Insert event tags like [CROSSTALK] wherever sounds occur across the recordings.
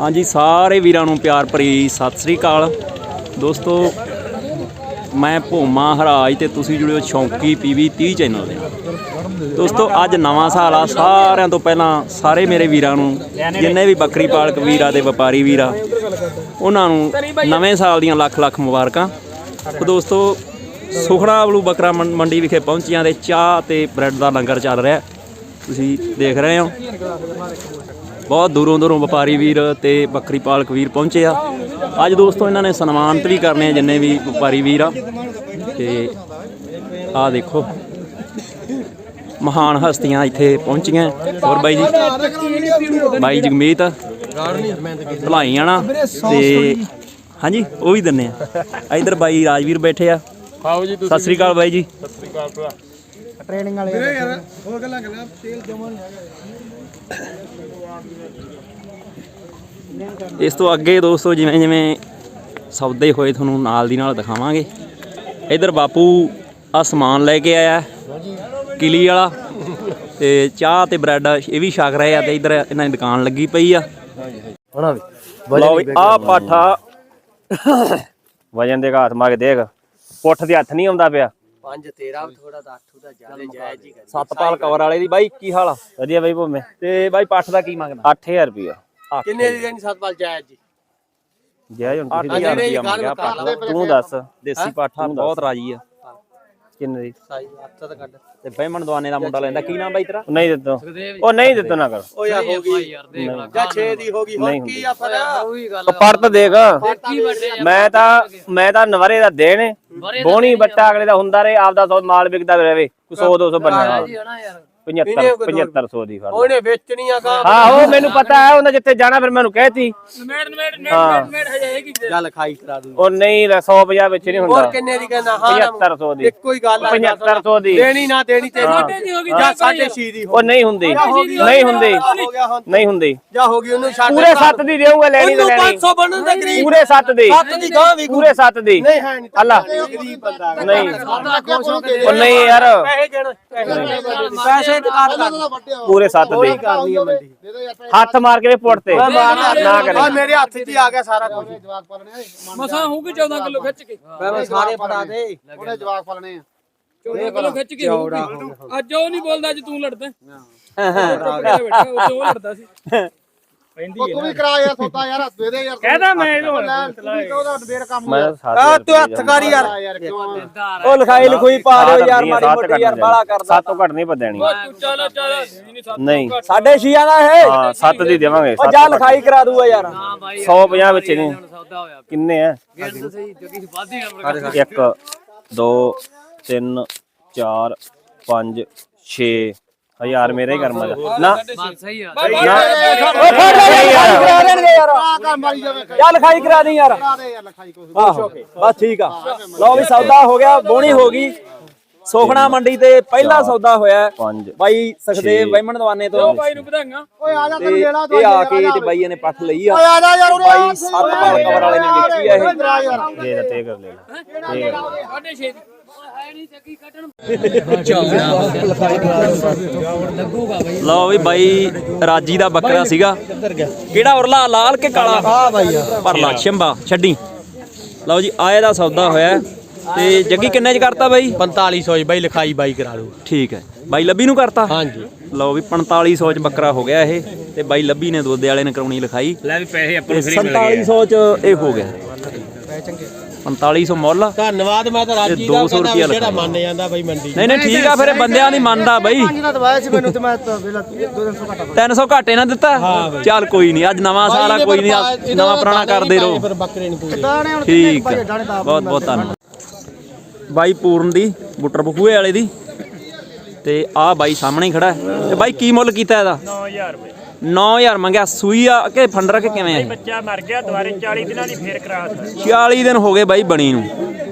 ਹਾਂਜੀ, ਸਾਰੇ ਵੀਰਾਂ ਨੂੰ ਪਿਆਰ ਭਰੀ ਸਤਿ ਸ੍ਰੀ ਅਕਾਲ। ਦੋਸਤੋ, ਮੈਂ ਭੋਮਾ ਹਰਾਜ ਤੇ ਤੁਸੀਂ ਜੁੜਿਓ ਸ਼ੌਂਕੀ ਪੀਵੀ 30 ਚੈਨਲ ਦੇ ਦੋਸਤੋ, ਅੱਜ ਨਵਾਂ ਸਾਲ ਆ। ਸਾਰਿਆਂ ਤੋਂ ਪਹਿਲਾਂ ਸਾਰੇ ਮੇਰੇ ਵੀਰਾਂ ਨੂੰ, ਜਿੰਨੇ ਵੀ ਬੱਕਰੀ ਪਾਲਕ ਵੀਰ ਆ ਤੇ ਵਪਾਰੀ ਵੀਰ ਆ, ਉਹਨਾਂ ਨੂੰ ਨਵੇਂ ਸਾਲ ਦੀਆਂ ਲੱਖ ਲੱਖ ਮੁਬਾਰਕਾਂ। ਤੇ ਦੋਸਤੋ ਸੁਖਣਾ ਬਲੂ ਬੱਕਰਾ ਮੰ- ਮੰਡੀ ਵਿਖੇ ਪਹੁੰਚੀਆਂ ਤੇ ਚਾਹ ਤੇ ਬ੍ਰੈਡ ਦਾ ਲੰਗਰ ਚੱਲ ਰਿਹਾ। ਤੁਸੀਂ ਦੇਖ ਰਹੇ ਹੋ। ਬਹੁਤ ਦੂਰੋਂ ਦੂਰੋਂ ਵਪਾਰੀ ਵੀਰ ਤੇ ਬੱਕਰੀ ਪਾਲਕ ਵੀਰ ਪਹੁੰਚੇ ਆ। ਅੱਜ ਦੋਸਤੋ ਇਹਨਾਂ ਨੇ ਸਨਮਾਨਿਤ ਵੀ ਕਰਨੇ ਆ ਜਿੰਨੇ ਵੀ ਵਪਾਰੀ ਵੀਰ ਆ। ਤੇ ਆਹ ਦੇਖੋ ਮਹਾਨ ਹਸਤੀਆਂ ਇੱਥੇ ਪਹੁੰਚੀਆਂ। ਹੋਰ ਬਾਈ ਜੀ? ਬਾਈ ਜਗਮੀਤ ਭਲਾਈਆਂ ਨਾ ਤੇ ਹਾਂਜੀ ਉਹ ਵੀ ਦਿੰਨੇ ਆ। ਇਧਰ ਬਾਈ ਰਾਜਵੀਰ ਬੈਠੇ ਆ। ਖਾਓ ਜੀ ਸਤਿ ਸ੍ਰੀ ਅਕਾਲ ਬਾਈ ਜੀ। ਸਤਿ ਸ੍ਰੀ ਅਕਾਲ ਭਰਾ। ਟ੍ਰੇਨਿੰਗ ਵਾਲੇ ਵੀਰੇ ਯਾਰ ਹੋਰ ਗੱਲਾਂ ਗੱਲਾਂ ਤੇਲ ਜਮਾ ਨਹੀਂ ਇਸ ਤੋਂ ਅੱਗੇ ਦੋਸਤੋ ਜਿਵੇਂ ਜਿਵੇਂ ਸੌਦੇ ਹੋਏ ਤੁਹਾਨੂੰ ਨਾਲ ਦੀ ਨਾਲ ਦਿਖਾਵਾਂਗੇ। ਇਧਰ ਬਾਪੂ ਆ ਸਮਾਨ ਲੈ ਕੇ ਆਇਆ ਕਿਲੀ ਵਾਲਾ ਤੇ ਚਾਹ ਤੇ ਬ੍ਰੈਡ ਇਹ ਵੀ ਛਕ ਰਹੇ ਆ ਤੇ ਇਧਰ ਇਹਨਾਂ ਦੀ ਦੁਕਾਨ ਲੱਗੀ ਪਈ ਆ। ਹੋਣਾ ਵੀ। ਲਓ ਵੀ ਆ ਪਾਠਾ। ਵਜਨ ਦੇ ਹੱਥ ਮਾਰ ਕੇ ਦੇਖ ਪੁੱਠ ਦੇ ਹੱਥ ਨਹੀਂ ਆਉਂਦਾ ਪਿਆ। 5 13 ਥੋੜਾ ਦਾ 8 ਦਾ ਜ਼ਿਆਦਾ ਜਾਇਜ਼ ਹੀ ਕਰ ਸਤਪਾਲ ਕਵਰ ਵਾਲੇ ਦੀ ਬਾਈ ਕੀ ਹਾਲ ਆ? ਵਧੀਆ ਬਾਈ ਭੋਮੇ। ਤੇ ਬਾਈ ਪੱਠ ਦਾ ਕੀ ਮੰਗਦਾ 8000 ਰੁਪਿਆ ਕਿੰਨੇ ਦੀ ਦੇਣੀ ਸਤਪਾਲ? ਜਾਇਜ਼ ਜੀ ਜੈ ਹੁਣ ਤੁਸੀਂ 8000 ਜਿਹੜੇ ਰੁਪਇਆ ਗੱਲ ਮੰਗਿਆ ਕਰ ਪੱਠ। ਲਓ। ਦਾ ਤੂੰ ਦੱਸ ਦੇਸੀ ਪਾਠਾ ਬਹੁਤ ਰਾਜੀ ਆ। ਕਿੰਨੇ ਦੀ? ਸਾਈ ਹੱਥ ਦਾ ਕੱਢ। ਤੇ ਬਹਿਮਣ ਦਵਾਨੇ ਦਾ ਮੁੰਡਾ ਲੈਂਦਾ ਕੀ ਨਾਮ ਬਾਈ ਤੇਰਾ? ਉਹ ਨਹੀਂ ਦਿੱਤੋ। ਉਹ ਨਹੀਂ ਦਿੱਤੋ ਨਾ ਕਰ। ਓ ਯਾਰ ਹੋ ਗਈ। ਜਾਂ 6 ਦੀ ਹੋ ਗਈ ਨਹੀਂ ਹੋਰ ਕੀ ਆ ਫਿਰ ਉਹ ਪੜ ਤਾਂ ਦੇਖ। ਮੈਂ ਤਾਂ ਮੈਂ ਤਾਂ ਨਵਰੇ ਦਾ ਦੇਣ। ਬੋਣੀ ਬੱਟਾ ਅਗਲੇ ਦਾ ਹੁੰਦਾ ਰਹੇ ਆਪਦਾ ਸੌ ਮਾਲ ਵਿਕਦਾ ਰਹੇ। ਕੋਈ 100 200 ਬੰਨਾ 75 7500 ਦੀ ਫੜ ਉਹਨੇ ਵੇਚਣੀ ਆ ਗਾ ਆਹੋ ਮੈਨੂੰ ਪਤਾ ਹੈ ਉਹਨਾਂ ਜਿੱਥੇ ਜਾਣਾ ਫਿਰ ਮੈਨੂੰ ਕਹਿਤੀ। ਹਾਂ। ਗੱਲ ਖਾਈ ਕਰਾ ਦੂ ਉਹ ਨਹੀਂ 150 ਵਿੱਚ ਨਹੀਂ ਹੋਰ ਹੁੰਦਾ ਕਿੰਨੇ ਦੀ ਕਹਿੰਦਾ? ਹਾਂ ਨਾ 7500 ਦੀ। ਇੱਕੋ ਹੀ ਗੱਲ ਆ। 7500 ਦੀ। ਦੇਣੀ ਨਾ ਦੇਣੀ ਤੇ ਜਾਂ 6.5 ਦੀ ਹੋ ਉਹ ਨਹੀਂ ਹੁੰਦੀ। ਨਹੀਂ ਹੁੰਦੀ। ਹੋ ਨਹੀਂ ਹੁੰਦੀ। ਜਾਂ ਹੋ ਗਈ ਉਹਨੂੰ ਛੱਡ ਪੂਰੇ 7 ਦੀ ਦੇਊਗਾ ਲੈਣੀ ਤੇ ਉਹਨੂੰ ਲੈਣੀ। 500 ਬਣਨ ਦਾ ਗਰੀਬ ਪੂਰੇ 7 ਦੀ। ਸੱਤ ਦੀ ਗਾਂ ਵੀ ਪੂਰੇ 7 ਦੀ। ਨਹੀਂ ਹੈ ਨਹੀਂ ਅੱਲਾ। ਗਰੀਬ ਬੰਦਾ। ਨਹੀਂ। ਉਹ ਨਹੀਂ ਯਾਰ। ਪੈਸੇ ਦੇਣ। ਪੈਸੇ ਦੁਕਾਨ ਕਰ ਪੂਰੇ 7 ਦੀ ਕੋਈ ਕਰਨੀ ਹੈ ਮੰਡੀ ਹੱਥ ਮਾਰ ਕੇ ਵੀ ਪੁੱਟ ਤੇ। ਨਾ ਕਰੇ। ਆ ਮੇਰੇ ਹੱਥ 'ਚ ਹੀ ਆ ਗਿਆ ਸਾਰਾ ਕੁਝ ਮਸਾਂ ਹੋਊਗੀ 14 ਕਿਲੋ ਖਿੱਚ ਕੇ? ਮੈਂ ਸਾਰੇ ਫੜਾ ਦੇ। ਉਹਨੇ ਜਵਾਕ ਪਾਲਣੇ ਆ। 14 ਕਿਲੋ ਖਿੱਚ ਕੇ ਹੋਊਗੀ। ਅੱਜ ਉਹ ਨਹੀਂ ਬੋਲਦਾ ਅੱਜ ਤੂੰ ਲੜਦਾ। ਬੈਠਾ ਉਹ ਉਹ ਲੜਦਾ ਸੀ। [LAUGHS] ਉਹ ਤੂੰ ਵੀ ਕਰਾ ਯਾਰ ਸੌਦਾ ਯਾਰ ਦੇ ਦੇ ਯਾਰ ਕਹਿੰਦਾ ਮੈਂ ਉਹਦਾ ਡੇਢ ਕੰਮ ਮੈਂ ਆ ਤੂੰ ਹੱਥ ਕਰ ਯਾਰ। ਯਾਰ ਕਿਉਂ ਉਹ ਲਿਖਾਈ ਲਿਖੋਈ ਪਾ ਦਿਓ ਯਾਰ ਮਾੜੀ ਮੋਟੀ ਯਾਰ ਬਾਲਾ ਕਰਦਾ। ਸੱਤ ਤੋਂ ਘੱਟ ਨਹੀਂ ਪਦਣੀ। ਉਹ ਤੂੰ ਚੱਲ ਚੱਲ। ਨਹੀਂ ਸੱਤ ਨਹੀਂ ਸਾਡੇ ਛੀਆਂ ਦਾ ਹਾਂ 7 ਦੀ ਦੇਵਾਂਗੇ ਉਹ ਜਾ ਲਿਖਾਈ ਕਰਾ ਦੂਗਾ ਯਾਰ। 150 ਵਿੱਚ ਨਹੀਂ। ਸੌਦਾ ਹੋਇਆ ਕਿੰਨੇ ਆ? 1 2 3 4 5 6 ਹਜ਼ਾਰ ਮੇਰੇ ਹੀ ਦਾ ਨਾ ਸਹੀ ਆ ਓਏ ਫੜ ਲੈ ਯਾਰ ਆ ਕੰਮ ਵਾਲੀ ਜਾਵੇ ਯਾ ਲਿਖਾਈ ਕਰਾ ਕਰਾ ਦੇ ਯਾਰ ਬਸ ਠੀਕ ਆ ਲਓ ਵੀ ਸੌਦਾ ਹੋ ਗਿਆ ਬੋਣੀ ਹੋ ਗਈ ਸੋਖਣਾ ਮੰਡੀ ਤੇ ਪਹਿਲਾ ਸੌਦਾ ਹੋਇਆ ਬਾਈ ਸਖਦੇਵ ਵੈਮਨ ਦਵਾਨੇ ਤੋਂ ਬਾਈ ਨੂੰ ਵਧਾਈਆਂ ਓਏ ਆ ਜਾ ਤੈਨੂੰ ਲੈਣਾ ਦੋ ਇਹ ਆ ਕੇ ਤੇ ਬਾਈ ਇਹਨੇ ਪੱਠ ਲਈ ਆ ਓਏ ਆ ਜਾ ਯਾਰ ਉਹ ਸੱਤ ਪਾਲ ਵਾਲੇ ਨੇ ਵੇਚੀ ਆ ਇਹ ਦੇ ਤੇ ਕਰ ਲੈ ਲੈ 6.5 ਲਓ ਵੀ ਬਾਈ ਰਾਜੀ ਦਾ ਬੱਕਰਾ ਸੀਗਾ। ਕਿਹੜਾ ਉਰਲਾ ਲਾਲ ਕੇ ਕਾਲਾ? ਆ ਬਾਈ ਪਰਲਾ ਛੰਬਾ ਛੱਡੀ। ਲਓ ਜੀ ਆਏ ਦਾ ਸੌਦਾ ਹੋਇਆ। ਤੇ ਜੱਗੀ ਕਿੰਨੇ ਚ ਕਰਤਾ ਬਾਈ? 4500 ਬਾਈ ਲਿਖਾਈ ਬਾਈ ਕਰਾ ਲੂ ਠੀਕ ਹੈ। ਬਾਈ ਲੱਭੀ ਨੂੰ ਕਰਤਾ? ਹਾਂਜੀ। ਲਓ ਵੀ 4500 ਚ ਬੱਕਰਾ ਹੋ ਗਿਆ ਇਹ। ਤੇ ਬਾਈ ਲੱਭੀ ਨੇ ਦੋਦੇ ਵਾਲੇ ਨੇ ਕਰਾਉਣੀ ਲਿਖਾਈ। ਲੈ ਵੀ ਪੈਸੇ ਆਪਾਂ ਤੇ 4700 ਚ ਇਹ ਹੋ ਗਿਆ। 4500 ਮੁੱਲ ਧੰਨਵਾਦ ਮੈਂ ਤਾਂ ਰਾਜੀ ਤੇ 200 ਰੁਪਿਆ ਜਿਹੜਾ। ਮੰਨ ਜਾਂਦਾ ਬਾਈ ਮੰਡੀ। ਨਹੀਂ ਨਹੀਂ ਠੀਕ ਆ ਫਿਰ ਬੰਦਿਆਂ ਦੀ ਮੰਨਦਾ ਬਾਈ। ਜਿਹਨਾਂ ਦਵਾਇਆ ਸੀ ਮੈਨੂੰ ਤੇ ਮੈਂ ਤਾਂ ਵੇਲਾ 200 ਘਟਾ 300 ਘਾਟੇ ਨਾ ਦਿੱਤਾ? ਚੱਲ ਕੋਈ ਨਹੀਂ ਅੱਜ ਨਵਾਂ ਸਾਲ ਆ ਕੋਈ ਨਹੀਂ ਨਵਾਂ ਪੁਰਾਣਾ ਕਰਦੇ ਰਹੋ। ਠੀਕ ਆ ਬਹੁਤ ਬਹੁਤ ਧੰਨਵਾਦ। ਬਾਈ ਪੂਰਨ ਦੀ ਬੁੱਟਰ ਬਖੂਏ ਵਾਲੇ ਦੀ। ਤੇ ਆਹ ਬਾਈ ਸਾਹਮਣੇ ਖੜਾ ਹੈ। ਤੇ ਬਾਈ ਕੀ ਮੁੱਲ ਕੀਤਾ ਇਹਦਾ? 9000 ਰੁਪਏ। 9000 ਮੰਗਿਆ ਸੂਈ ਆ ਕਿ ਫੰਡਰ ਕਿ ਕਿਵੇਂ ਆ? ਬੱਚਾ ਮਰ ਗਿਆ ਦੁਬਾਰੇ 40 ਦਿਨਾਂ ਦੀ ਫੇਰ ਕਰਾ ਦਿੱਤਾ 40 ਦਿਨ ਹੋ ਗਏ ਬਾਈ ਬਣੀ ਨੂੰ।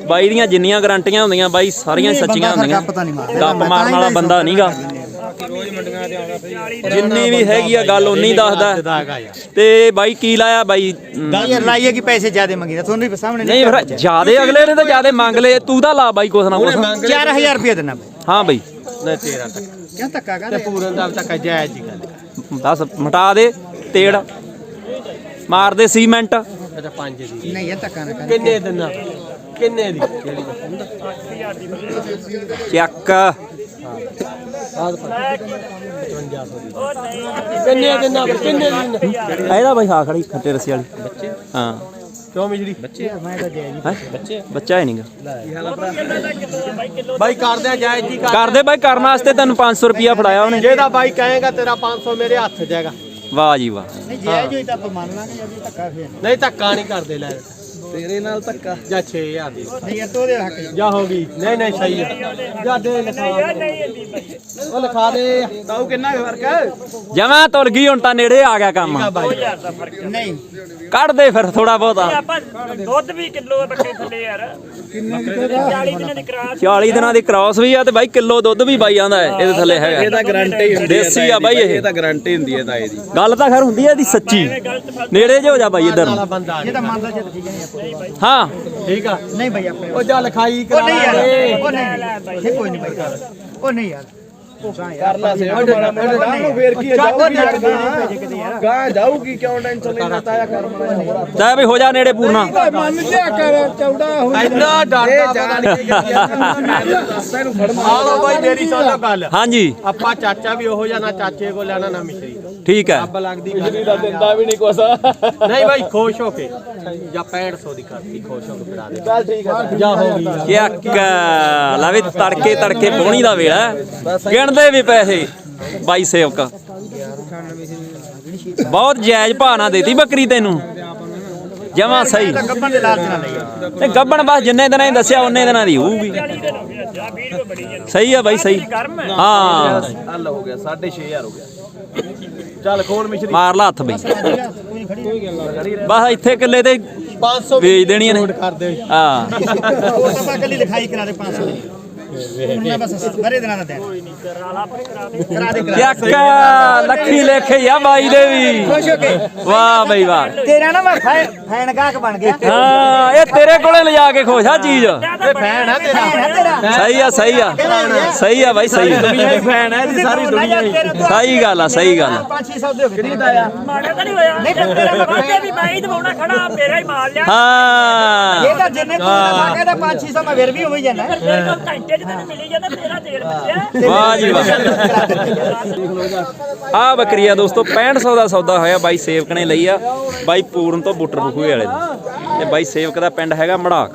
ਬਾਈ ਦੀਆਂ ਜਿੰਨੀਆਂ ਗਾਰੰਟੀਆਂ ਹੁੰਦੀਆਂ ਬਾਈ ਸਾਰੀਆਂ ਹੀ ਸੱਚੀਆਂ ਹੁੰਦੀਆਂ। ਗੱਪ ਮਾਰਨ ਵਾਲਾ ਬੰਦਾ ਨਹੀਂਗਾ ਜਿੰਨੀ ਵੀ ਹੈਗੀ ਆ ਗੱਲ ਉਨੀ ਦੱਸਦਾ। ਤੇ ਬਾਈ ਕੀ ਲਾਇਆ ਬਾਈ? ਲਾਈਏ ਕਿ ਪੈਸੇ ਜ਼ਿਆਦੇ ਮੰਗੀ ਤੁਹਾਨੂੰ ਵੀ ਸਾਹਮਣੇ ਨਹੀਂ ਫਿਰ ਜਿਆਦੇ ਅਗਲੇ ਨੇ ਤਾਂ ਜਿਆਦੇ ਮੰਗ ਲਏ ਤੂੰ ਤਾਂ ਲਾ ਬਾਈ ਕੁਛ ਨਾ ਕੁਛ। 4000 ਰੁਪਏ ਦੇਣਾ ਹਾਂ ਬਾਈ। ਨਾ ਤੇਰਾ ਤੱਕ ਕਿਉਂ ਧੱਕਾ ਤੇ ਪੂਰਨ ਦਾ ਤੱਕ ਜਾਇਜ਼ ਦੀ ਗੱਲ। ਦੱਸ ਮਟਾ ਦੇ ਤੇੜ ਮਾਰਦੇ ਸੀਮੈਂਟ। ਨਹੀਂ ਇਹ ਧੱਕਾ ਨਾ ਕਰ। ਕਿੰਨੇ ਦਿਨਾਂ ਕਿੰਨੇ ਦੀ? ਚੱਕ। ਕਿੰਨੇ ਦਿਨਾਂ ਕਿੰਨੇ ਦਿਨ? ਇਹਦਾ ਬਾਈ ਹਾਂ ਖੜੀ ਖੱਟੇ ਰਸੀ ਵਾਲੀ। ਬੱਚੇ ਹਾਂ। ਕਿਉਂ ਮਿਜੜੀ? ਹੈਂ? ਬੱਚੇ ਬੱਚਾ ਹੀ ਨਹੀਂਗਾ। ਬਾਈ ਕਰਦੇ ਆ ਜਾਇਜ਼ ਜੀ ਕਰ ਕਰਦੇ ਬਾਈ ਕਰਨ ਵਾਸਤੇ ਤੈਨੂੰ 500 ਰੁਪਿਆ ਫੜਾਇਆ ਉਹਨੇ। ਜਿਹਦਾ ਬਾਈ ਕਹੇਗਾ ਤੇਰਾ 500 ਮੇਰੇ ਹੱਥ ਜਾਏਗਾ ਵਾਹ ਜੀ ਵਾਹ। ਨਹੀਂ ਜੇ ਜੋ ਤਾਂ ਆਪਾਂ ਮੰਨ ਲਾਂਗੇ ਜੇ ਧੱਕਾ ਫੇਰ। ਨਹੀਂ ਧੱਕਾ ਨਹੀਂ ਕਰਦੇ ਲੈ। ਤੇਰੇ ਨਾਲ ਧੱਕਾ। ਜਾਂ 6000 ਦੀ। ਨਹੀਂ ਇਹ ਤੋਂ ਦੇ ਹੱਕ। ਜਾ ਹੋ ਗਈ। ਨਹੀਂ ਨਹੀਂ ਸਹੀ ਹੈ ਜਾ ਦੇ ਲਿਖਾ ਉਹ ਲਿਖਾ ਦੇ। ਤਾऊ ਕਿੰਨਾ ਫ਼ਰਕ ਜਮਾਂ ਤੁਰ ਗਈ ਹੁਣ ਤਾਂ ਨੇੜੇ ਆ ਗਿਆ ਕੰਮ। ਨਹੀਂ ਕੱਢ ਦੇ ਫਿਰ ਥੋੜਾ ਬਹੁਤਾ। ਆਪਾਂ ਦੁੱਧ ਵੀ ਕਿਲੋ ਬੱਕੇ ਥੱਲੇ ਯਾਰ। ਕਿੰਨੇ 40 ਦਿਨਾਂ ਦੀ ਕਰਾਸ। 40 ਦਿਨਾਂ ਦੀ ਕ੍ਰਾਸ ਵੀ ਆ ਤੇ ਬਾਈ ਕਿਲੋ ਦੁੱਧ ਵੀ ਬਾਈ ਆਂਦਾ ਹੈ ਇਹਦੇ ਥੱਲੇ ਹੈਗਾ। ਇਹ ਤਾਂ ਗਾਰੰਟੀ ਹੁੰਦੀ ਹੈ ਦੇਸੀ ਆ ਬਾਈ ਇਹ। ਇਹ ਤਾਂ ਗਾਰੰਟੀ ਹੁੰਦੀ ਹੈ ਤਾਂ ਇਹਦੀ। ਗੱਲ ਤਾਂ ਖੈਰ ਹੁੰਦੀ ਹੈ ਇਹਦੀ ਸੱਚੀ। ਨੇੜੇ ਜੇ ਹੋ ਜਾ ਬਾਈ ਇੱਧਰ ਨੂੰ। ਇਹ ਤਾਂ ਮੰਨਦਾ ਜੇ ਠੀਕ ਨਹੀਂ ਆਪਾਂ ਹਾਂ। ਠੀਕ ਆ। ਨਹੀਂ ਭਾਈ ਆਪਣੇ ਉਹ ਜਾ ਲਿਖਾਈ ਉਹ ਨਹੀਂ ਯਾਰ। ਨਹੀਂ। ਕੋਈ ਨਹੀਂ ਉਹ ਨਹੀਂ ਯਾਰ। ਕਰਨਾ ਸੀ। ਮਾੜਾ ਮਾੜਾ ਨੂੰ ਫੇਰ ਕੀ ਹੈ ਜਾਊਗੀ ਭੇਜੇ ਕਿਤੇ ਯਾਰ ਗਾਂ ਜਾਊਗੀ ਕਿਉਂ ਟੈਨਸ਼ਨ ਲੈਣਾ ਤਾਇਆ ਕਰ ਮਾੜਾ ਬਈ ਹੋ ਜਾ ਨੇੜੇ ਪੂਰਨਾ ਇੰਨਾ ਡਰਦਾ ਪਤਾ ਨਹੀਂ ਕੀ ਆਲੋ ਬਾਈ ਮੇਰੀ ਸੁਣ ਲਓ ਗੱਲ। ਹਾਂਜੀ। ਆਪਾਂ ਚਾਚਾ ਵੀ ਉਹੋ ਜਿਹਾ ਨਾ ਚਾਚੇ ਕੋਲ ਲੈਣਾ ਨਾ ਮਿਸ਼ਰੀ ਠੀਕ ਹੈ। ਅੱਬ ਲੱਗਦੀ ਮਿਸ਼ਰੀ ਦਾ ਦਿੰਦਾ ਵੀ ਨਹੀਂ ਕੁਛ। ਨਹੀਂ ਬਾਈ ਖੁਸ਼ ਹੋ ਕੇ। ਜਾਂ 6500 ਦੀ ਕਰਤੀ ਖੁਸ਼ ਹੋ ਕੇ ਫੜਾ ਦੇ। ਚੱਲ ਠੀਕ ਹੈ। ਜਾ ਹੋ ਗਈ। ਯਾਰ। ਚੱਕ ਲਾ ਵੀ ਤੜਕੇ ਤੜਕੇ ਪੋਣੀ ਦਾ ਵੇਲਾ ਹੈ। ਗਿਣਦੇ ਵੀ ਪੈਸੇ ਬਾਈ ਸੇਵਕ। ਬਹੁਤ ਜਾਇਜ਼ ਭਾਅ ਨਾਲ ਦੇਤੀ ਬੱਕਰੀ ਤੈਨੂੰ। ਜਮਾ ਸਹੀ। ਗੱਬਨ ਦੇ ਲਾਲਚ ਨਾਲ ਲਈ ਤੇ ਗੱਬਣ ਬਸ ਜਿੰਨੇ ਦਿਨਾਂ ਹੀ ਦੱਸਿਆ ਉਹਨੇ ਦਿਨਾਂ ਦੀ ਹੋਊਗੀ। ਸਹੀ ਆ ਬਾਈ ਸਹੀ। ਹਾਂ। ਹੱਲ ਹੋ ਗਿਆ 6500 ਹੋ ਗਿਆ। ਚੱਲ ਖੋਲ ਮਿਸ਼ਰੀ। ਮਾਰ ਲਾ ਹੱਥ ਬਈ। ਬਸ ਇੱਥੇ ਕਿੱਲੇ ਤੇ 500 ਵੇਚ ਦੇਣੀਆਂ ਨੇ। ਹਾਂ। ਉਹ ਤਾਂ ਆਪਾਂ ਕੱਲੀ ਲਿਖਾਈ ਕਰਾ ਦੇ 500 ਦੀ ਬਸ ਦਿਨਾਂ ਦਾ ਕਰਾ ਦੇ। ਕਰਾ ਲੱਖੀ ਲੇਖੇ ਆ ਬਾਈ ਦੇ ਵੀ। ਖੁਸ਼ ਹੋ ਕੇ। ਵਾਹ ਬਈ ਵਾਹ। ਤੇਰਾ ਨਾ ਮੈਂ ਫੈ- ਫੈਨ ਗਾਹਕ ਬਣ ਗਿਆ। ਹਾਂ ਇਹ ਤੇਰੇ ਕੋਲੇ ਲਿਜਾ ਕੇ ਖੁਸ਼ ਆ ਚੀਜ਼। ਇਹ ਫੈਨ ਆ ਤੇਰਾ। ਫੈਨ ਹੈ ਤੇਰਾ। ਸਹੀ ਆ ਸਹੀ ਆ। ਸਹੀ ਆ ਬਾਈ ਸਹੀ ਆ। ਫੈਨ ਹੈ ਇਹਦੀ ਸਾਰੀ ਦੁਨੀਆ ਸਹੀ ਗੱਲ ਆ ਸਹੀ ਗੱਲ ਆ। 5-600 ਦੇ ਹੋ ਗਏ। ਕਿਹਦਾ ਆ? ਮਾੜਾ ਤਾਂ ਨਹੀਂ ਹੋਇਆ। ਨਹੀਂ ਤੇਰਾ ਅੱਗੇ ਵੀ ਮੈਂ ਹੀ ਦਵਾਉਣਾ ਖੜਾ ਮੇਰਾ ਹੀ ਮਾਲ ਲਿਆ। ਹਾਂ। ਇਹ ਤਾਂ ਜਿੰਨੇ ਤੂੰ ਨਾ ਕਹਿੰਦਾ 5-600 ਮੈਂ ਫਿਰ ਵੀ ਹੋਈ ਜਾਂਦਾ ਮੇਰੇ ਕੋਲ ਘੰਟੇ ਚ ਤੈਨੂੰ ਮਿਲੀ ਜਾਂਦਾ ਤੇਰਾ ਤੇਲ ਬੱਚਿਆ। ਵਾਹ ਜੀ ਵਾਹ। ਆ ਬੱਕਰੀ ਆ ਦੋਸਤੋ 6500 ਦਾ ਸੌਦਾ ਹੋਇਆ ਬਾਈ ਸੇਵਕ ਨੇ ਲਈ ਆ। ਬਾਈ ਪੂਰਨ ਤੋਂ ਬੁੱਟਰ ਬਖੂਏ ਵਾਲੇ ਦੀ। ਤੇ ਬਾਈ ਸੇਵਕ ਦਾ ਪਿੰਡ ਹੈਗਾ ਮੜਾਕ।